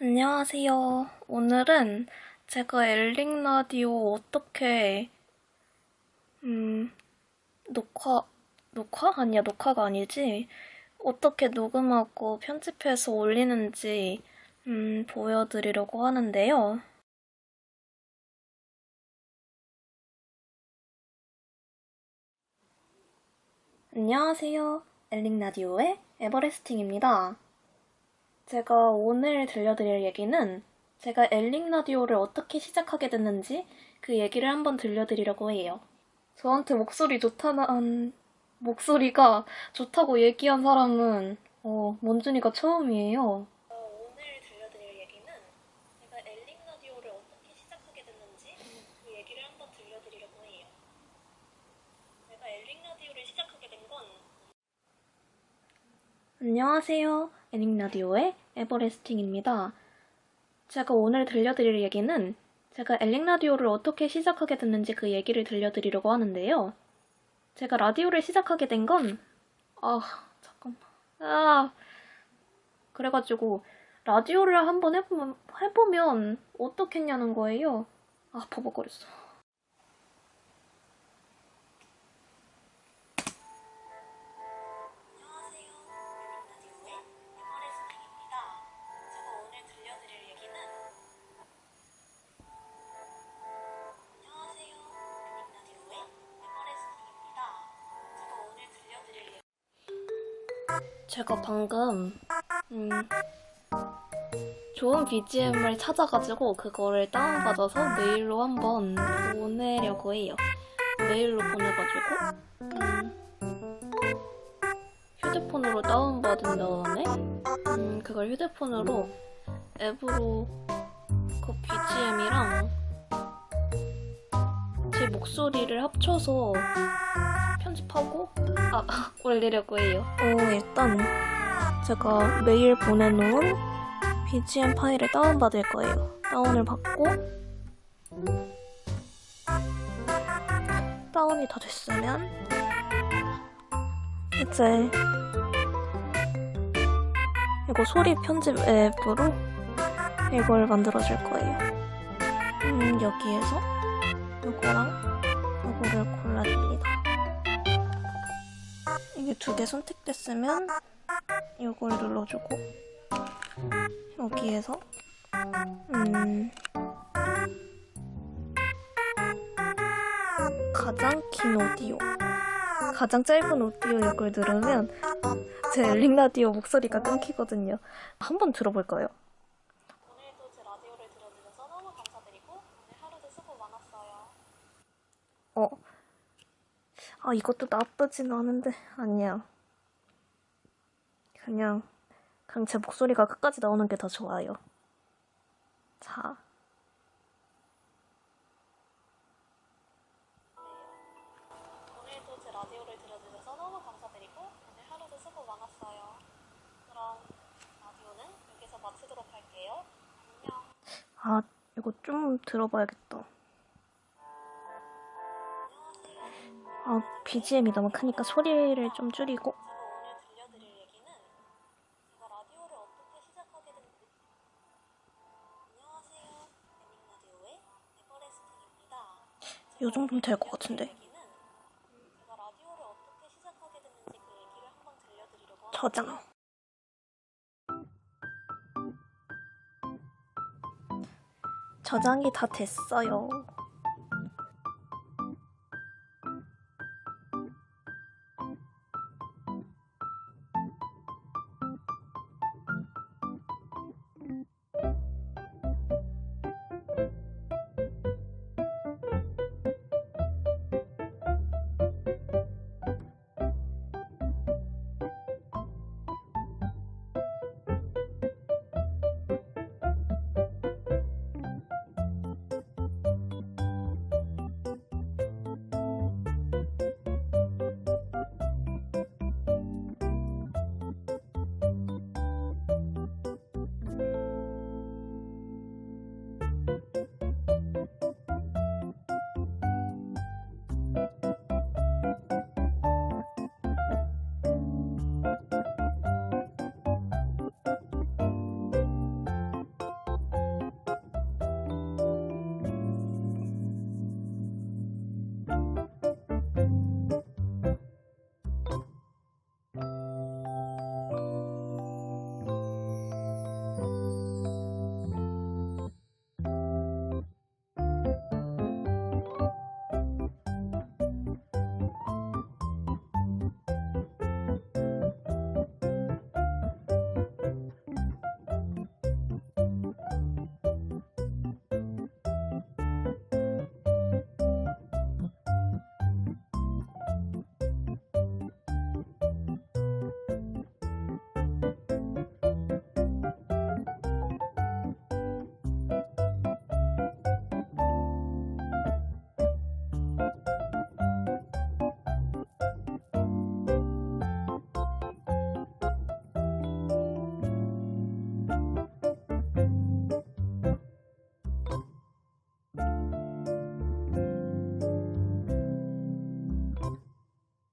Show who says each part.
Speaker 1: 안녕하세요. 오늘은 제가 엘링 라디오 어떻게, 음, 녹화, 녹화? 아니야, 녹화가 아니지. 어떻게 녹음하고 편집해서 올리는지, 음, 보여드리려고 하는데요. 안녕하세요. 엘링 라디오의 에버레스팅입니다. 제가 오늘 들려드릴 얘기는 제가 엘링 라디오를 어떻게 시작하게 됐는지 그 얘기를 한번 들려드리려고 해요. 저한테 목소리 좋다는 목소리가 좋다고 얘기한 사람은 어, 원준이가 처음이에요. 오늘 들려드릴 얘기는 제가 엘링 라디오를 어떻게 시작하게 됐는지 그 얘기를 한번 들려드리려고 해요. 제가 엘링 라디오를 시작하게 된건 안녕하세요. 애닝 라디오의 에버레스팅입니다. 제가 오늘 들려드릴 얘기는 제가 엘링 라디오를 어떻게 시작하게 됐는지 그 얘기를 들려드리려고 하는데요. 제가 라디오를 시작하게 된 건, 아, 잠깐만. 아, 그래가지고, 라디오를 한번 해보면, 해보면 어떻겠냐는 거예요. 아, 버벅거렸어. 제가 방금 음 좋은 BGM을 찾아가지고 그거를 다운받아서 메일로 한번 보내려고 해요. 메일로 보내가지고 음, 휴대폰으로 다운받은 다음에 음, 그걸 휴대폰으로 앱으로 그 BGM이랑 제 목소리를 합쳐서 편집하고 아 올리려고 해요. 어 일단 제가 메일 보내놓은 BGM 파일을 다운받을 거예요. 다운을 받고 다운이 다 됐으면 이제 이거 소리 편집 앱으로 이걸 만들어 줄 거예요. 음, 여기에서 이거랑 이거를 골라줍니다. 이게 두 개 선택됐으면 이걸 눌러주고 여기에서 음 가장 긴 오디오 가장 짧은 오디오 이걸 누르면 제 엘링 라디오 목소리가 끊기거든요. 한번 들어볼까요? 오늘도 제 라디오를 들어주셔서 너무 감사드리고 오늘 하루도 수고 많았어요. 어, 아 이것도 나쁘진 않은데 아니야. 그냥 그냥 제 목소리가 끝까지 나오는 게 더 좋아요. 자. 오늘도 제 라디오를 들어주셔서 너무 감사드리고 오늘 하루도 수고 많았어요. 그럼 라디오는 여기서 마치도록 할게요. 안녕. 아, 이거 좀 들어봐야겠다. BGM이 너무 크니까 소리를 좀 줄이고. 요 정도면 될 것 같은데. 저장. 저장이 다 됐어요.